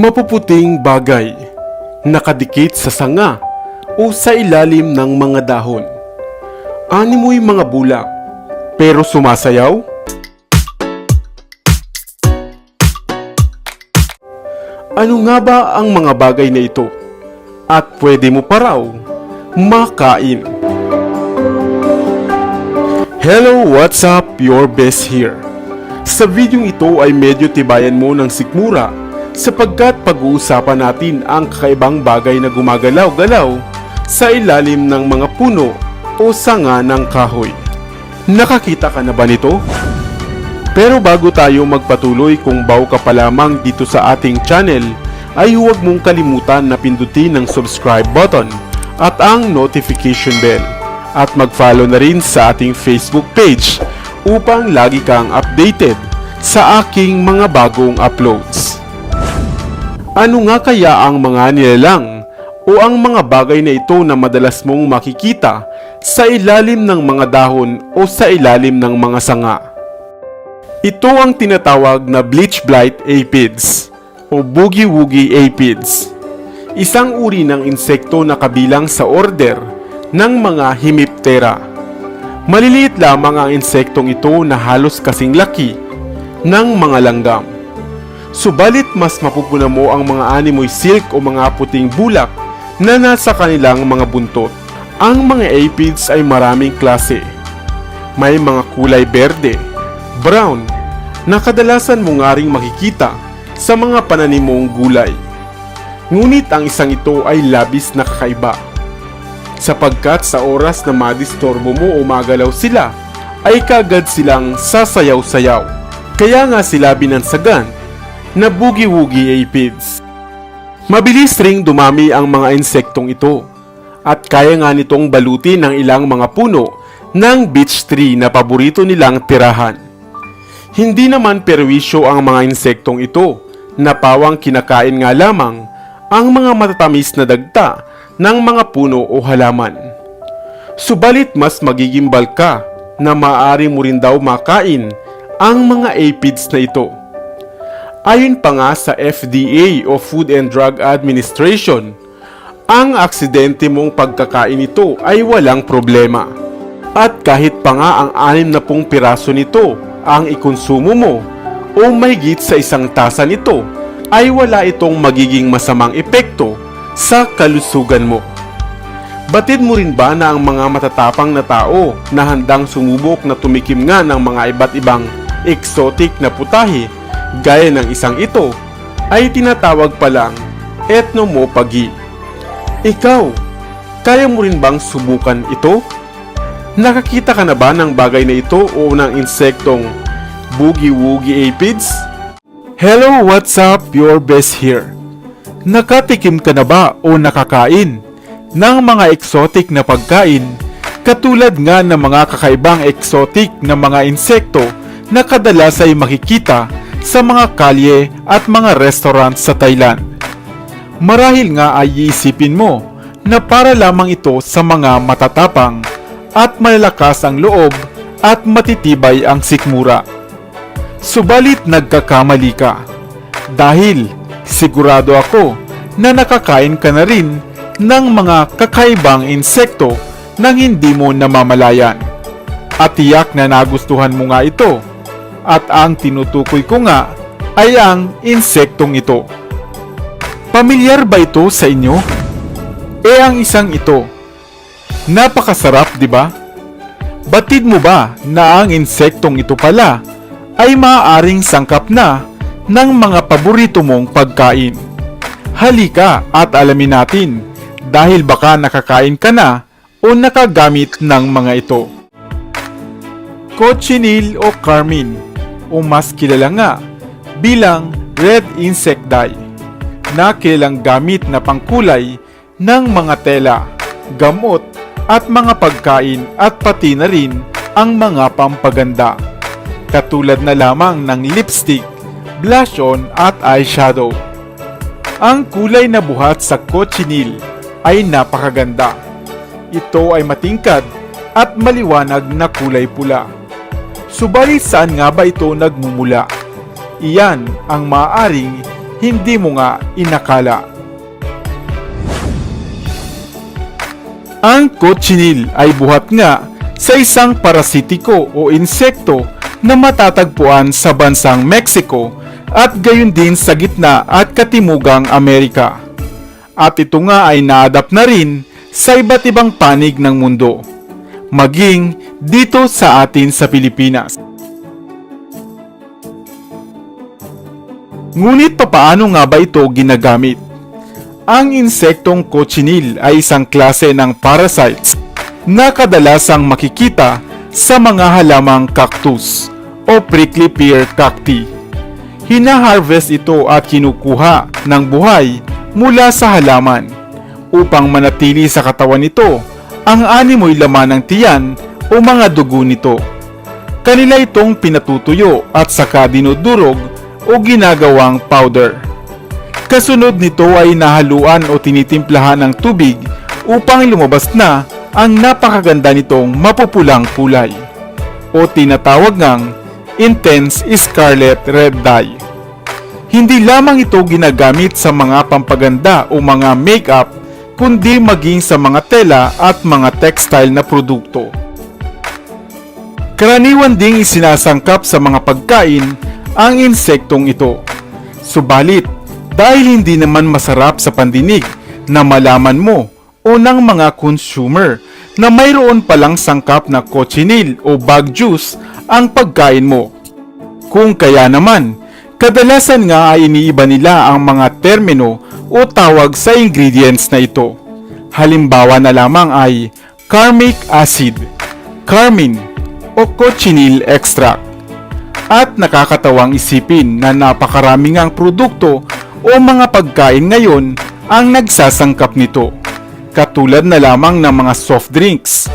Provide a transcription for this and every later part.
Mapuputing bagay, nakadikit sa sanga o sa ilalim ng mga dahon. Animoy mga bulak, pero sumasayaw? Ano nga ba ang mga bagay na ito? At pwede mo pa raw makain. Hello, what's up? Your best here. Sa videong ito ay medyo tibayan mo ng sikmura sapagkat pag-uusapan natin ang kakaibang bagay na gumagalaw-galaw sa ilalim ng mga puno o sanga ng kahoy. Nakakita ka na ba nito? Pero bago tayo magpatuloy kung bago ka pa lamang dito sa ating channel, ay huwag mong kalimutan na pindutin ang subscribe button at ang notification bell at mag-follow na rin sa ating Facebook page upang lagi kang updated sa aking mga bagong uploads. Ano nga kaya ang mga nilalang o ang mga bagay na ito na madalas mong makikita sa ilalim ng mga dahon o sa ilalim ng mga sanga? Ito ang tinatawag na bleach blight aphids o boogie-woogie aphids. Isang uri ng insekto na kabilang sa order ng mga Hemiptera. Maliliit lamang ang insektong ito na halos kasing laki ng mga langgam. Subalit mas mapupuna mo ang mga animoy silk o mga puting bulak na nasa kanilang mga buntot. Ang mga aphids ay maraming klase. May mga kulay berde, brown, na kadalasan mo nga ring makikita sa mga pananim mong gulay. Ngunit ang isang ito ay labis na kakaiba. Sapagkat sa oras na madistorbo mo o magalaw sila, ay kagad silang sasayaw-sayaw. Kaya nga sila binansagan na boogie-woogie aphids. Mabilis ring dumami ang mga insektong ito at kaya nga nitong balutin ng ilang mga puno ng beech tree na paborito nilang tirahan. Hindi naman perwisyo ang mga insektong ito na pawang kinakain nga lamang ang mga matatamis na dagta ng mga puno o halaman. Subalit mas magigimbal ka na maaari mo rin daw makain ang mga aphids na ito. Ayon pa nga sa FDA o Food and Drug Administration, ang aksidente mong pagkakain nito ay walang problema. At kahit pa nga ang anim na pong piraso nito ang ikonsumo mo o mahigit sa isang tasa nito, ay wala itong magiging masamang epekto sa kalusugan mo. Batid mo rin ba na ang mga matatapang na tao na handang sumubok na tumikim nga ng mga iba't ibang exotic na putahe gaya ng isang ito ay tinatawag palang ethnomophagy. Ikaw, kaya mo rin bang subukan ito? Nakakita ka na ba ng bagay na ito o ng insektong boogie-woogie aphids? Hello, what's up? Your best here. Nakatikim ka na ba o nakakain ng mga exotic na pagkain katulad nga ng mga kakaibang exotic na mga insekto na kadalas ay makikita sa mga kalye at mga restaurant sa Thailand. Marahil nga ay iisipin mo na para lamang ito sa mga matatapang at malalakas ang loob at matitibay ang sikmura. Subalit nagkakamali ka dahil sigurado ako na nakakain ka na rin ng mga kakaibang insekto nang hindi mo namamalayan. At tiyak na nagustuhan mo nga ito at ang tinutukoy ko nga ay ang insektong ito. Pamilyar ba ito sa inyo? Eh ang isang ito. Napakasarap, di ba? Batid mo ba na ang insektong ito pala ay maaaring sangkap na ng mga paborito mong pagkain? Halika at alamin natin dahil baka nakakain ka na o nakagamit ng mga ito. Cochineal o carmine o mas kilala nga bilang red insect dye na kilalang gamit na pangkulay ng mga tela, gamot at mga pagkain at pati na rin ang mga pampaganda. Katulad na lamang ng lipstick, blush on at eyeshadow. Ang kulay na buhat sa cochineal ay napakaganda. Ito ay matingkad at maliwanag na kulay pula. Subalit saan nga ba ito nagmumula? Iyan ang maaring hindi mo nga inakala. Ang cochineal ay buhat nga sa isang parasitiko o insekto na matatagpuan sa bansang Mexico at gayon din sa gitna at katimugang Amerika. At ito nga ay naadap na rin sa iba't ibang panig ng mundo, maging dito sa atin sa Pilipinas. Ngunit papaano nga ba ito ginagamit? Ang insektong cochineal ay isang klase ng parasites na kadalasang makikita sa mga halamang cactus o prickly pear cacti. Hina-harvest ito at kinukuha ng buhay mula sa halaman upang manatili sa katawan nito ang animoy laman ng tiyan o mga dugo nito. Kanila itong pinatutuyo at saka dinudurog o ginagawang powder. Kasunod nito ay nahaluan o tinitimplahan ng tubig upang lumabas na ang napakaganda nitong mapupulang kulay o tinatawag ngang intense scarlet red dye. Hindi lamang ito ginagamit sa mga pampaganda o mga makeup kundi maging sa mga tela at mga textile na produkto. Karaniwan ding isinasangkap sa mga pagkain ang insektong ito. Subalit, dahil hindi naman masarap sa pandinig na malaman mo o ng mga consumer na mayroon palang sangkap na cochineal o bug juice ang pagkain mo. Kung kaya naman, kadalasan nga ay iniiba nila ang mga termino o tawag sa ingredients na ito. Halimbawa na lamang ay carmic acid, carmine, o cochineal extract. At nakakatawang isipin na napakarami ngang produkto o mga pagkain ngayon ang nagsasangkap nito. Katulad na lamang ng mga soft drinks,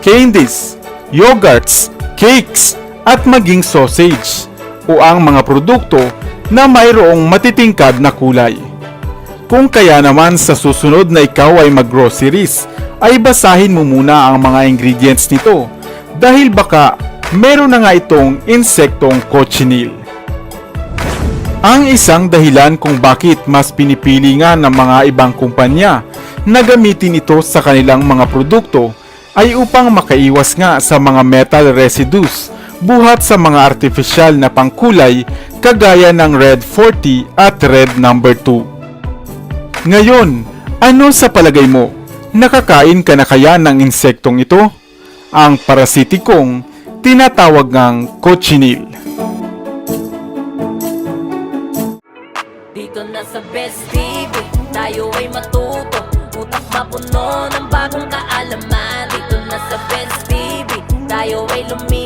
candies, yogurts, cakes, at maging sausage o ang mga produkto na mayroong matitingkad na kulay. Kung kaya naman sa susunod na ikaw ay mag-groceries, ay basahin mo muna ang mga ingredients nito dahil baka meron na nga itong insektong cochineal. Ang isang dahilan kung bakit mas pinipili nga ng mga ibang kumpanya na gamitin ito sa kanilang mga produkto ay upang makaiwas nga sa mga metal residues buhat sa mga artificial na pangkulay kagaya ng red 40 at red number 2. Ngayon, ano sa palagay mo? Nakakain ka na kaya ng insektong ito? Ang parasitikong tinatawag ngang cochineal. Dito na sa Best TV, tayo ay matuto. Utak mapuno ng bagong kaalaman. Dito na sa Best TV, tayo ay lumibot